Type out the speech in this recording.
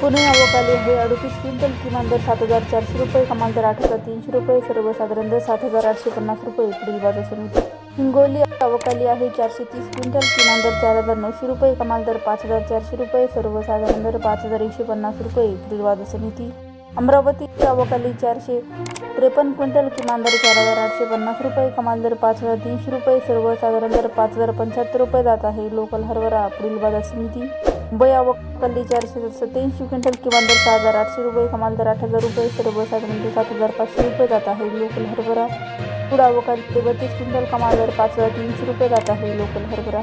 पुणे अवकाली हे अडतीस क्विंटल किमान दर सात हजार चारशे रुपये कमाल दर आठ हजार तीनशे रुपये सर्वसाधारण दर सात हजार आठशे पन्नास रुपये पुढील बाजार समिती हिंगोली अवकाली आहे चारशे तीस क्विंटल किमान दर चार हजार नऊशे रुपये कमाल दर पाच हजार चारशे रुपये सर्वसाधारण दर पाच हजार एकशे पन्नास रुपये पुढील बाजार समिती अमरावती अवकाली चारशे त्रेपन्न क्विंटल किमान दर चार हजार आठशे पन्नास रुपये कमाल दर पाच हजार तीनशे रुपये सर्वसाधारण दर पाच हजार पंच्याहत्तर रुपये जात आहे. लोकल हरभरा पुढील बाजार समिती. मुंबई अवकाली चारशे सत्याऐंशी क्विंटल किमान दर सहा हजार आठशे रुपये कमाल दर आठ हजार रुपये सर्वसाधारण दर सात हजार पाचशे रुपये जात आहे. लोकल हरभरा पुढे ते बत्तीस क्विंटल कमाल दर पाच हजार तीनशे रुपये जात आहे. लोकल हरभरा